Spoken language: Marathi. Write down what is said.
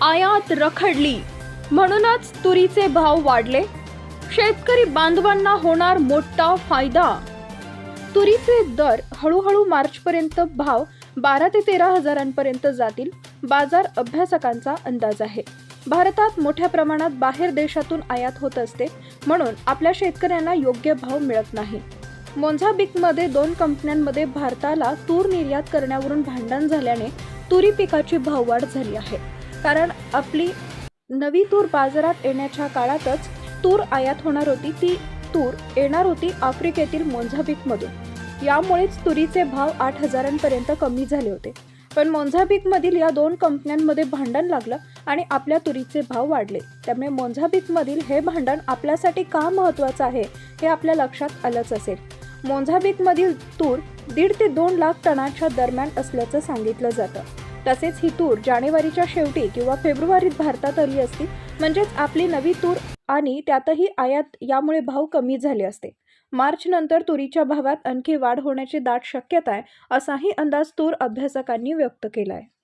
आयात रखडली. म्हणूनच तुरीचे भाव वाढले. शेतकरी बांधवांना होणार मोठा फायदा. तुरीचे दर हळूहळू मार्चपर्यंत भाव बारा ते तेरा हजारांपर्यंत जातील बाजार अभ्यासकांचा अंदाज आहे. भारतात मोठ्या प्रमाणात बाहेर देशातून आयात होत असते म्हणून आपल्या शेतकऱ्यांना योग्य भाव मिळत नाही. मोझाबिकमध्ये दोन कंपन्यांमध्ये भारताला तूर निर्यात करण्यावरून भांडण झाल्याने तुरी पिकाची भाववाढ झाली आहे. कारण आपली नवी तूर बाजारात येण्याच्या काळातच तूर आयात होणार होती. ती तूर येणार होती आफ्रिकेतील मोझांबिकमधून यामुळेच तुरीचे भाव आठ हजारांपर्यंत कमी झाले होते. पण मोझांबिकमधील या दोन कंपन्यांमध्ये भांडण लागलं आणि आपल्या तुरीचे भाव वाढले. त्यामुळे मोझांबिकमधील हे भांडण आपल्यासाठी का महत्त्वाचं आहे हे आपल्या लक्षात आलंच असेल. मोझांबिकमधील तूर दीड ते दोन लाख टनाच्या दरम्यान असल्याचं सांगितलं जातं. तसेच ही तूर जानेवारीच्या शेवटी किंवा फेब्रुवारीत भारतात आली असती. म्हणजेच आपली नवी तूर आणि त्यातही आयात यामुळे भाव कमी झाले असते. मार्च नंतर तुरीच्या भावात आणखी वाढ होण्याची दाट शक्यता आहे असाही अंदाज तूर अभ्यासकांनी व्यक्त केला आहे